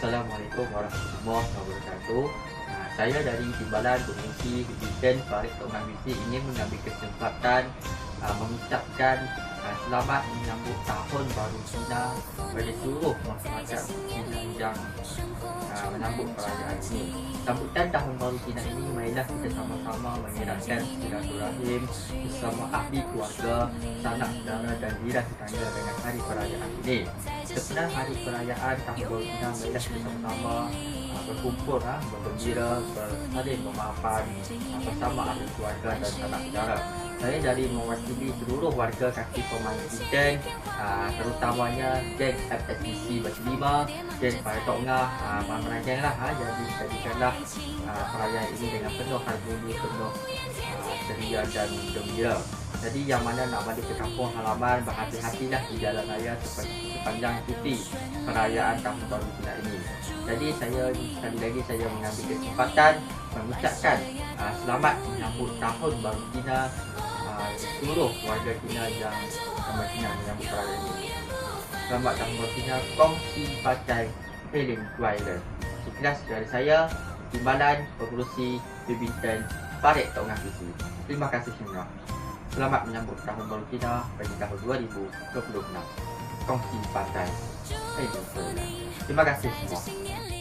Assalamualaikum warahmatullahi wabarakatuh. Uh, saya dari Timbalan Komisi Kebijakan Farid Tok Misi ingin mengambil kesempatan uh, mengucapkan uh, selamat menyambut tahun baru Cina kepada seluruh masyarakat Cina yang uh, menyambut perayaan ini. Sambutan tahun baru Cina ini marilah kita sama-sama mengeratkan silaturahim bersama ahli keluarga, sanak saudara dan jiran tetangga dengan hari perayaan ini. Setelah hari perayaan tahun baru kita sama-sama uh, berkumpul ha, bergembira, bersaling memaafkan uh, bersama ahli keluarga dan sanak saudara. Saya dari mewakili seluruh warga kaki pemain Iten uh, terutamanya geng FSBC Lima, geng Pai Tok Ngah, Geng lah ha. Jadi jadikanlah perayaan ini dengan penuh harmoni, penuh uh, ceria dan gembira. Jadi yang mana nak balik ke kampung halaman berhati-hatilah di jalan raya sepanjang cuti perayaan tahun baru Cina ini. Jadi saya sekali lagi saya mengambil kesempatan mengucapkan uh, selamat menyambut tahun baru Cina uh, seluruh warga Cina yang sama Cina menyambut perayaan ini. Selamat tahun baru Cina kongsi pakai Helen Wireless. Sekilas dari saya Timbalan Pengurusi Pimpinan Farid Tok Ngah Terima kasih semua. Selamat menyambut tahun baru Cina bagi tahun 2026. Kongsi pandai. Hey, Terima kasih semua.